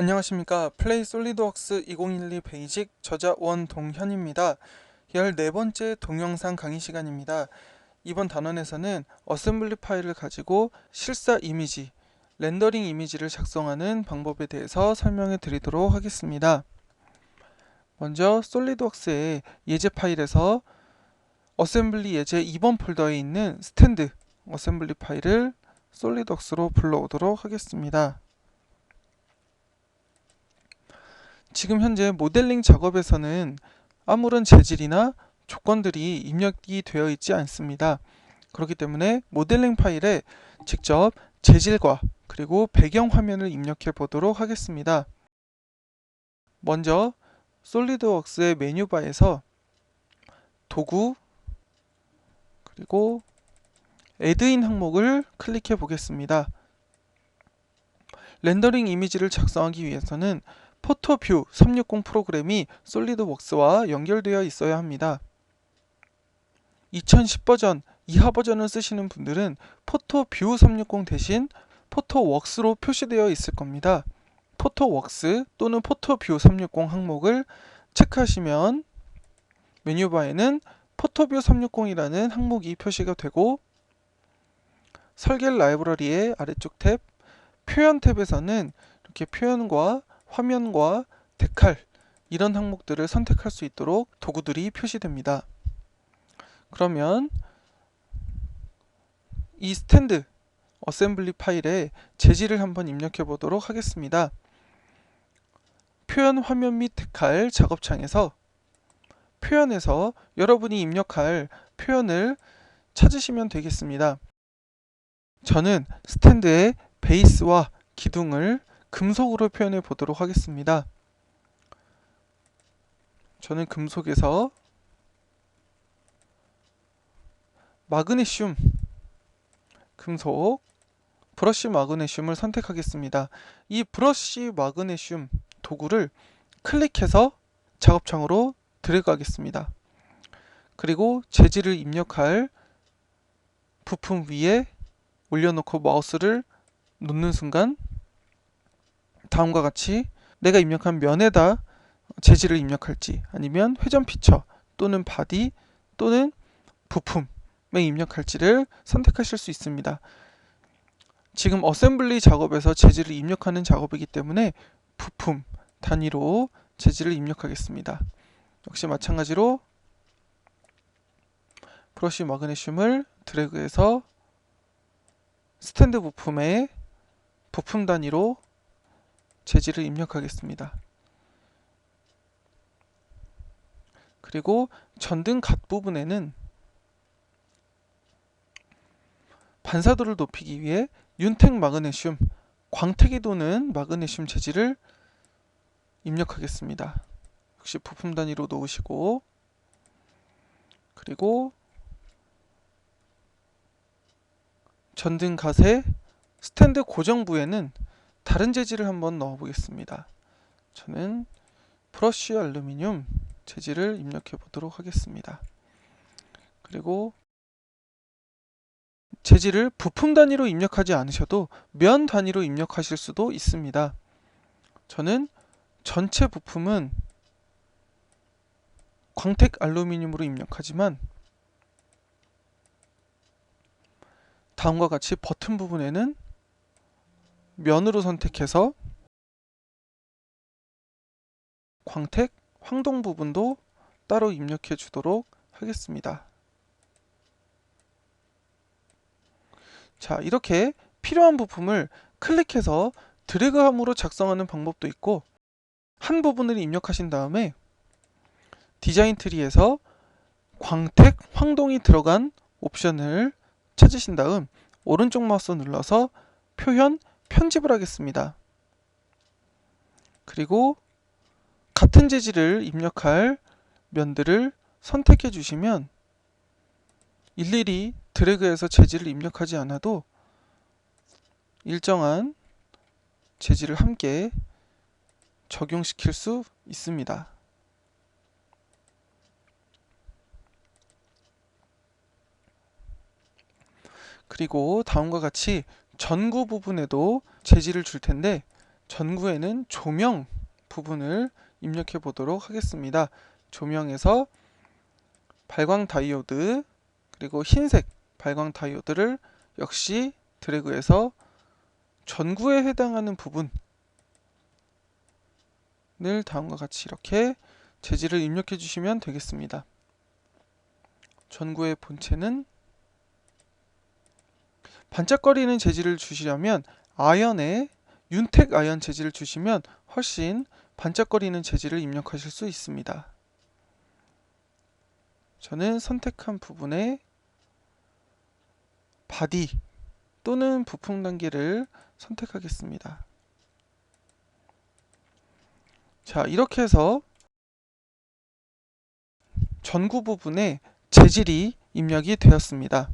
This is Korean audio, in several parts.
안녕하십니까. 플레이 솔리드웍스 2012 베이직 저자 원동현입니다. 14번째 동영상 강의 시간입니다. 이번 단원에서는 어셈블리 파일을 가지고 실사 이미지 렌더링 이미지를 작성하는 방법에 대해서 설명해 드리도록 하겠습니다. 먼저 솔리드웍스의 예제 파일에서 어셈블리 예제 2번 폴더에 있는 스탠드 어셈블리 파일을 솔리드웍스로 불러오도록 하겠습니다 지금 현재 모델링 작업에서는 아무런 재질이나 조건들이 입력이 되어 있지 않습니다. 그렇기 때문에 모델링 파일에 직접 재질과 그리고 배경 화면을 입력해 보도록 하겠습니다. 먼저 솔리드웍스의 메뉴바에서 도구 그리고 애드인 항목을 클릭해 보겠습니다. 렌더링 이미지를 작성하기 위해서는 포토뷰 360 프로그램이 솔리드웍스와 연결되어 있어야 합니다. 2010 버전 이하 버전을 쓰시는 분들은 포토뷰 360 대신 포토웍스로 표시되어 있을 겁니다. 포토웍스 또는 포토뷰 360 항목을 체크하시면 메뉴바에는 포토뷰 360이라는 항목이 표시가 되고 설계 라이브러리의 아래쪽 탭 표현 탭에서는 이렇게 표현과 화면과 데칼 이런 항목들을 선택할 수 있도록 도구들이 표시됩니다. 그러면 이 스탠드 어셈블리 파일에 재질을 한번 입력해 보도록 하겠습니다. 표현 화면 및 데칼 작업창에서 표현에서 여러분이 입력할 표현을 찾으시면 되겠습니다. 저는 스탠드의 베이스와 기둥을 금속으로 표현해 보도록 하겠습니다. 저는 금속에서 마그네슘 금속 브러쉬 마그네슘을 선택하겠습니다. 이 브러쉬 마그네슘 도구를 클릭해서 작업창으로 들어가겠습니다. 그리고 재질을 입력할 부품 위에 올려놓고 마우스를 놓는 순간 다음과 같이 내가 입력한 면에다 재질을 입력할지 아니면 회전 피처 또는 바디 또는 부품에 입력할지를 선택하실 수 있습니다. 지금 어셈블리 작업에서 재질을 입력하는 작업이기 때문에 부품 단위로 재질을 입력하겠습니다. 역시 마찬가지로 브러쉬 마그네슘을 드래그해서 스탠드 부품에 부품 단위로 재질을 입력하겠습니다. 그리고 전등 갓 부분에는 반사도를 높이기 위해 윤택 마그네슘, 광택이 도는 마그네슘 재질을 입력하겠습니다. 역시 부품 단위로 놓으시고 그리고 전등 갓의 스탠드 고정부에는 다른 재질을 한번 넣어 보겠습니다. 저는 브러쉬 알루미늄 재질을 입력해 보도록 하겠습니다. 그리고 재질을 부품 단위로 입력하지 않으셔도 면 단위로 입력하실 수도 있습니다. 저는 전체 부품은 광택 알루미늄으로 입력하지만 다음과 같이 버튼 부분에는 면으로 선택해서 광택, 황동 부분도 따로 입력해 주도록 하겠습니다. 자, 이렇게 필요한 부품을 클릭해서 드래그함으로 작성하는 방법도 있고 한 부분을 입력하신 다음에 디자인 트리에서 광택, 황동이 들어간 옵션을 찾으신 다음 오른쪽 마우스 눌러서 표현, 편집을 하겠습니다. 그리고 같은 재질을 입력할 면들을 선택해 주시면 일일이 드래그해서 재질을 입력하지 않아도 일정한 재질을 함께 적용시킬 수 있습니다. 그리고 다음과 같이 전구 부분에도 재질을 줄 텐데 전구에는 조명 부분을 입력해 보도록 하겠습니다. 조명에서 발광 다이오드 그리고 흰색 발광 다이오드를 역시 드래그해서 전구에 해당하는 부분을 다음과 같이 이렇게 재질을 입력해 주시면 되겠습니다. 전구의 본체는 반짝거리는 재질을 주시려면 아연의 윤택 아연 재질을 주시면 훨씬 반짝거리는 재질을 입력하실 수 있습니다. 저는 선택한 부분에 바디 또는 부품 단계를 선택하겠습니다. 자, 이렇게 해서 전구 부분에 재질이 입력이 되었습니다.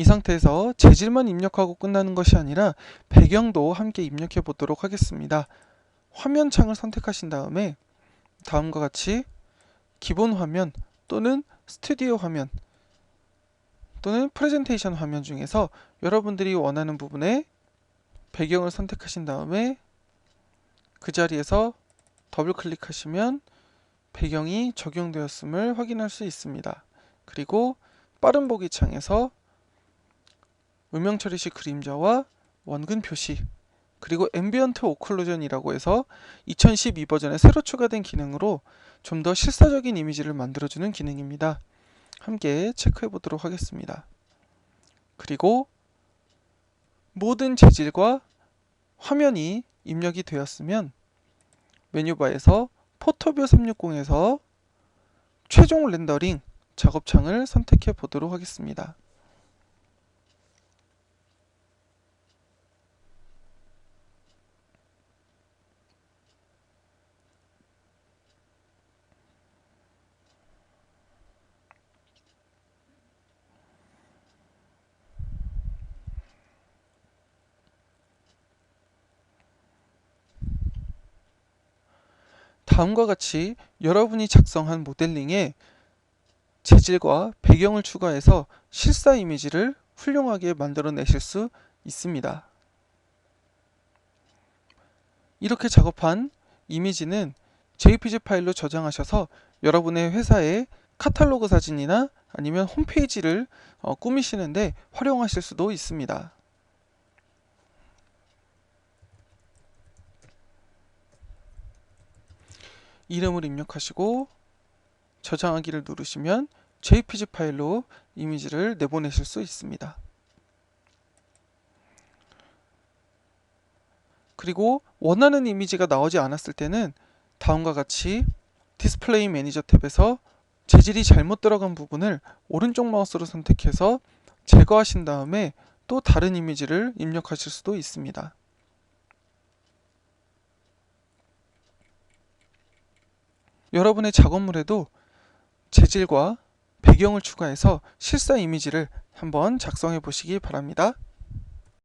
이 상태에서 재질만 입력하고 끝나는 것이 아니라 배경도 함께 입력해 보도록 하겠습니다. 화면 창을 선택하신 다음에 다음과 같이 기본 화면 또는 스튜디오 화면 또는 프레젠테이션 화면 중에서 여러분들이 원하는 부분에 배경을 선택하신 다음에 그 자리에서 더블 클릭하시면 배경이 적용되었음을 확인할 수 있습니다. 그리고 빠른 보기 창에서 음영 처리 시 그림자와 원근 표시 그리고 앰비언트 오클루전이라고 해서 2012 버전에 새로 추가된 기능으로 좀 더 실사적인 이미지를 만들어주는 기능입니다. 함께 체크해 보도록 하겠습니다. 그리고 모든 재질과 화면이 입력이 되었으면 메뉴바에서 포토뷰 360에서 최종 렌더링 작업창을 선택해 보도록 하겠습니다. 다음과 같이 여러분이 작성한 모델링에 재질과 배경을 추가해서 실사 이미지를 훌륭하게 만들어내실 수 있습니다. 이렇게 작업한 이미지는 JPG 파일로 저장하셔서 여러분의 회사의 카탈로그 사진이나 아니면 홈페이지를 어, 꾸미시는데 활용하실 수도 있습니다. 이름을 입력하시고 저장하기를 누르시면 JPG 파일로 이미지를 내보내실 수 있습니다. 그리고 원하는 이미지가 나오지 않았을 때는 다음과 같이 디스플레이 매니저 탭에서 재질이 잘못 들어간 부분을 오른쪽 마우스로 선택해서 제거하신 다음에 또 다른 이미지를 입력하실 수도 있습니다. 여러분의 작업물에도 재질과 배경을 추가해서 실사 이미지를 한번 작성해 보시기 바랍니다.